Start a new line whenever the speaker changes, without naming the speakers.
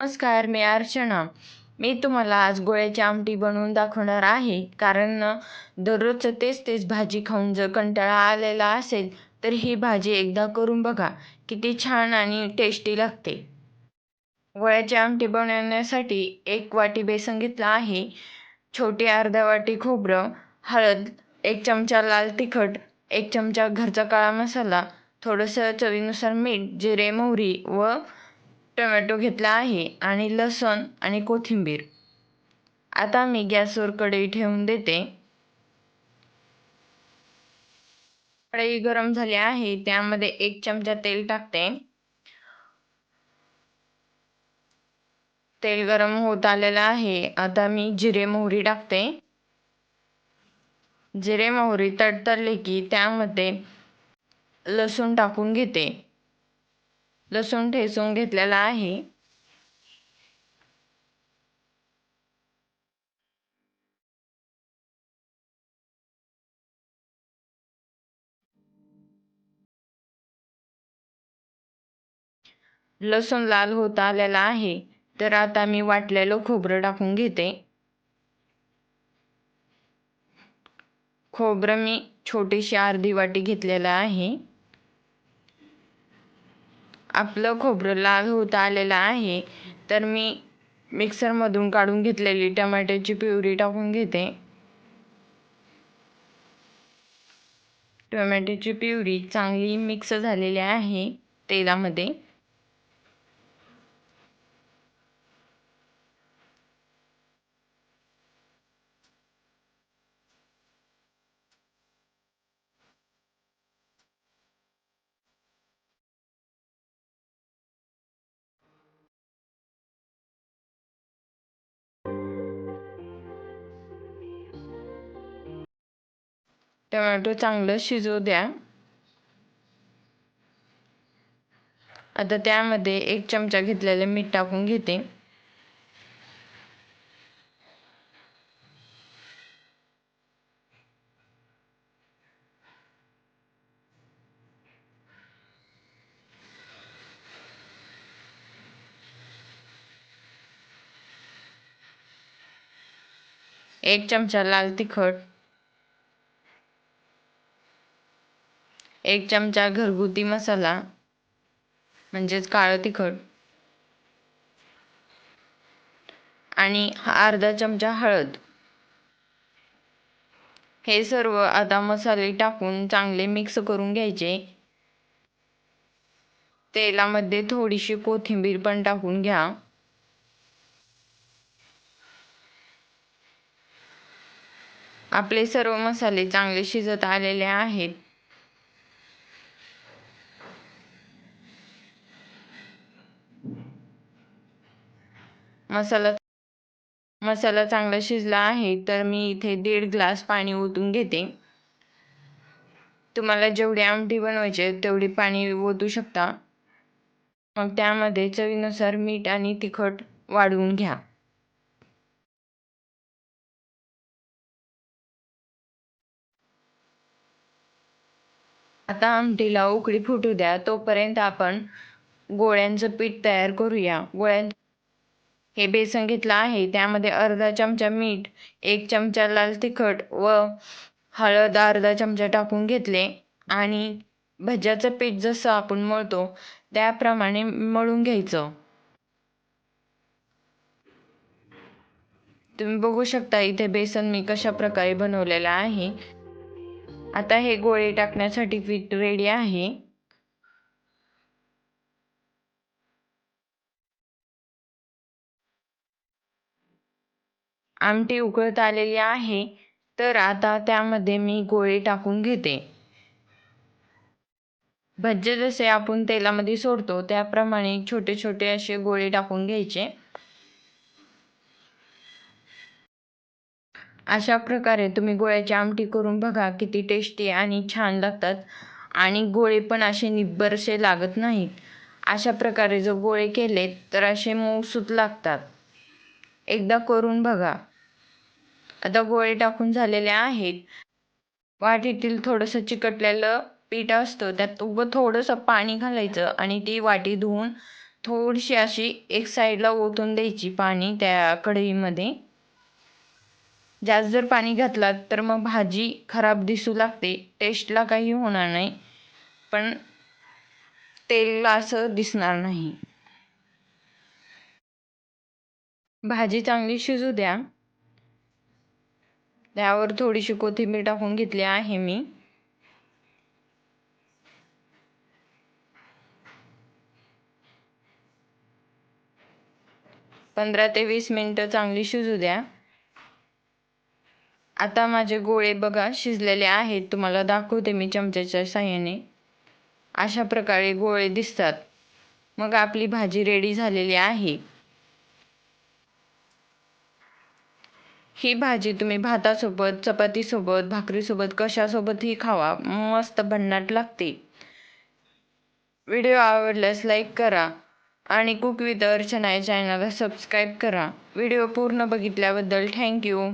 नमस्कार मी अर्चना. मी तुम्हाला आज गोळ्याची आमटी बनवून दाखवणार आहे. कारण दररोजचं तेच तेच भाजी खाऊन जर कंटाळा आलेला असेल तर ही भाजी एकदा करून बघा. किती छान आणि टेस्टी लागते. गोळ्याची आमटी बनवण्यासाठी एक वाटी बेसन घेतला आहे. छोटी अर्धा वाटी खोबरं हळद एक चमचा लाल तिखट एक चमचा घरचा काळा मसाला थोडंसं चवीनुसार मीठ जिरे मोहरी व टोमॅटो घेतला आहे आणि लसूण आणि कोथिंबीर. आता मी गॅसवर कढई ठेवून देते. कढई गरम झाली आहे त्यामध्ये एक चमचा तेल टाकते. तेल गरम होत आलेलं आहे आता मी जिरे मोहरी टाकते. जिरे मोहरी तडतडले की त्यामध्ये लसूण टाकून घेते. लसूण ठेचून घेतलेला आहे. लसूण लाल होत आलेला आहे. तर आता मी वाटलेलं खोबरं टाकून घेते. खोबरं मी छोटीशी अर्धी वाटी घेतलेलं आहे. आपलं खोबरं लाल होत आलेलं आहे तर मी मिक्सरमधून काढून घेतलेली टमाट्याची प्युरी टाकून घेते. टोमॅटोची प्युरी चांगली मिक्स झालेली आहे तेलामध्ये. टोमॅटो चांगलं शिजू द्या. आता त्यामध्ये एक चमचा घेतलेले मीठ टाकून घेते. एक चमचा लाल तिखट. एक चमचा घरगुती मसाला म्हणजेच काळं तिखट आणि अर्धा चमचा हळद. हे सर्व आता मसाले टाकून चांगले मिक्स करून घ्यायचे. तेलामध्ये थोडीशी कोथिंबीर पण टाकून घ्या. आपले सर्व मसाले चांगले शिजत आलेले आहेत. मसाला मसाला चांगला शिजला आहे तर मी इथे दीड ग्लास पाणी ओतून घेते. तुम्हाला जेवढी आमटी बनवायची तेवढी पाणी ओतू शकता. मग त्यामध्ये चवीनुसार मीठ आणि तिखट वाढवून घ्या. आता आमटीला उकळी फुटू द्या तोपर्यंत आपण गोळ्यांचं पीठ तयार करूया. गोळ्यां हे बेसन घेतलं आहे. त्यामध्ये अर्धा चमचा मीठ एक चमचा लाल तिखट व हळद अर्धा चमचा टाकून घेतले. आणि भज्याचं पीठ जसं आपण मळतो त्याप्रमाणे मळून घ्यायचं. तुम्ही बघू शकता इथे बेसन मी कशा प्रकारे बनवलेलं आहे. आता हे गोळे टाकण्यासाठी पीठ रेडी आहे. आमटी उकळत आलेली आहे तर आता त्यामध्ये मी गोळे टाकून घेते. भज्जे जसे आपण तेलामध्ये सोडतो त्याप्रमाणे छोटे छोटे असे गोळे टाकून घ्यायचे. अशा प्रकारे तुम्ही गोळ्याची आमटी करून बघा किती टेस्टी आणि छान लागतात. आणि गोळे पण असे निब्बरसे लागत नाहीत. अशा प्रकारे जर गोळे केले तर असे मऊसूत लागतात. एकदा करून बघा. आता गोळे टाकून झालेले आहेत. वाटीतील थोडंसं चिकटलेलं पीठ असतं त्यात उगं थोडंसं पाणी घालायचं आणि ती वाटी धुवून थोडीशी अशी एक साईडला ओतून द्यायची पाणी त्या कढईमध्ये. जास्त जर पाणी घातलात तर मग भाजी खराब दिसू लागते टेस्टला काही होणार नाही. पण तेल असं दिसणार नाही. भाजी चांगली शिजू द्या. त्यावर थोडीशी कोथिंबीर टाकून घेतली आहे मी. पंधरा ते वीस मिनटं चांगली शिजू द्या. आता माझे गोळे बघा शिजलेले आहेत. तुम्हाला दाखवते मी चमच्याच्या साह्याने. अशा प्रकारे गोळे दिसतात. मग आपली भाजी रेडी झालेली आहे. ही भाजी तुम्ही भातासोबत चपातीसोबत भाकरीसोबत कशासोबतही खावा. मस्त भन्नाट लागते. व्हिडिओ आवडल्यास लाईक करा आणि कुक विथ अर्चना या चॅनलला सबस्क्राईब करा. व्हिडिओ पूर्ण बघितल्याबद्दल थँक्यू.